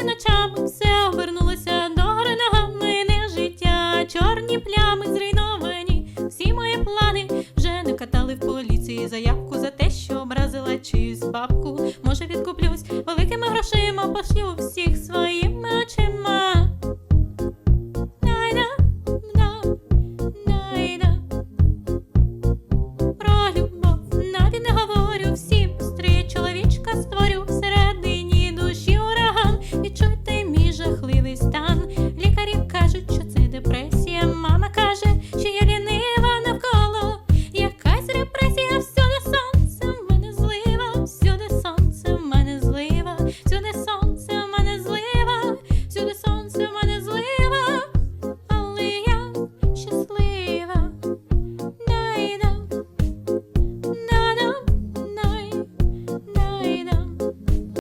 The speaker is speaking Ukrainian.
спати ночами, все обернулося до гори ногами не життя. Чорні плями зруйновані, всі мої плани вже не катали в поліції заявку за те, що образила чиюсь бабку. Може, відкуплюсь великими грошима, пошлю всіх своїх.